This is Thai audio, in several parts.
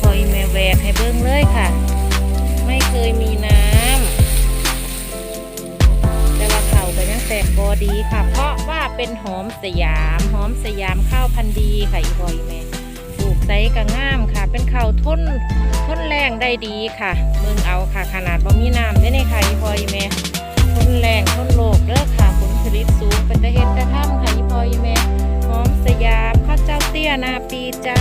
พอยเม่แวกให้เบิ้งเลยค่ะ ไม่เคยมีน้ำแต่ว่าเข่าก็ยังแตกบอดีค่ะ เพราะว่าเป็นหอมสยามหอมสยามข้าวพันธุ์ดีค่ะอีพอยเม่ปลูกไซกับง่ามค่ะ เป็นเข่าทุนทุนแรงได้ดีค่ะเบิ้งเอาค่ะ ขนาดบ่มีน้ำได้เลยค่ะอีพอยเม่ทนแรงทุนโลกเลิกค่ะผลผลิตสูงเป็นตะเห็ดกระท่ำค่ะอีพอยเม่หอมสยามข้าเจ้าเตี้ยนาปีจ้า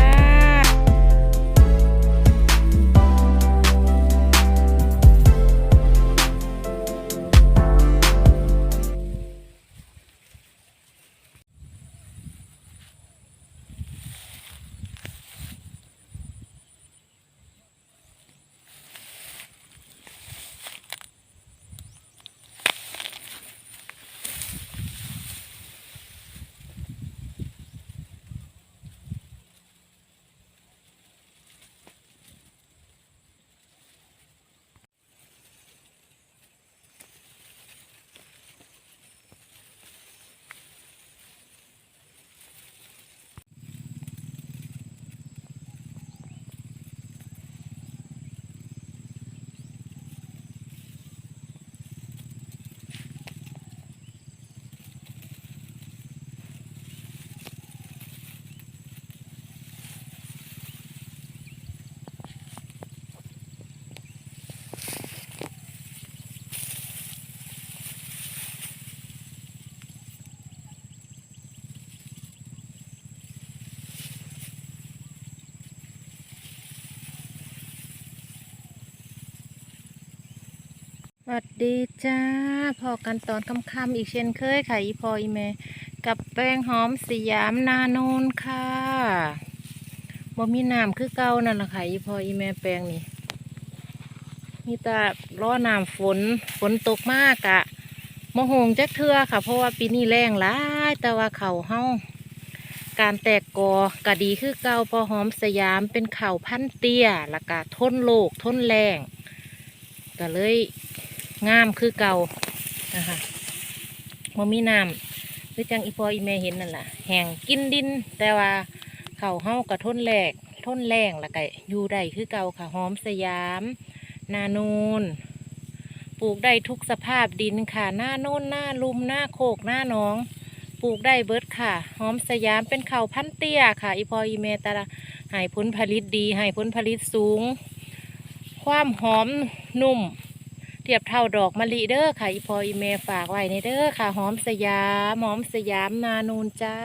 สวัสดีจ้าพอกันตอนค่ำๆอีกเช่นเคยค่ะอีพออีเมกับแป้งหอมสยามนาโนนค่ะบ่มีน้ำคือเก่านั่นแหละค่ะอีพออีเมแปลงนี่มีแต่ล้อน้ำฝนฝนตกมากอะมโหงจักเทือค่ะ เพราะว่าปีนี้แรงหลายแต่ว่าเขาเฮาการแตกกอกะดีคือเก่าพอหอมสยามเป็นเข่าพันเตี้ยล้วก็ทนโลกทนแรงก็เลย งามคือเก่านะคะมมีน้ำคือจังอีพออีเมเห็นนั่นแหละแห้งกินดิน แต่ว่าเขาวเฮากระทนแหลกทนแรงล้วก็อยู่ได้คือเก่าค่ะหอมสยาม นานูนปลูกได้ทุกสภาพดินค่ะหน้าโน่นหน้าลุมหน้าโคกหน้าหนอง ปลูกได้เบิดค่ะ หอมสยามเป็นเข่าพันเตี้ยค่ะ อีพออีเมแต่ให้ผลผลิตดีให้ผลผลิตสูง ความหอมนุ่ม เทียบเท่าดอกมะลิเด้อค่ะอีพออีเมฝากไว้ในเด้อค่ะหอมสยามหอมสยามนานูนจ้า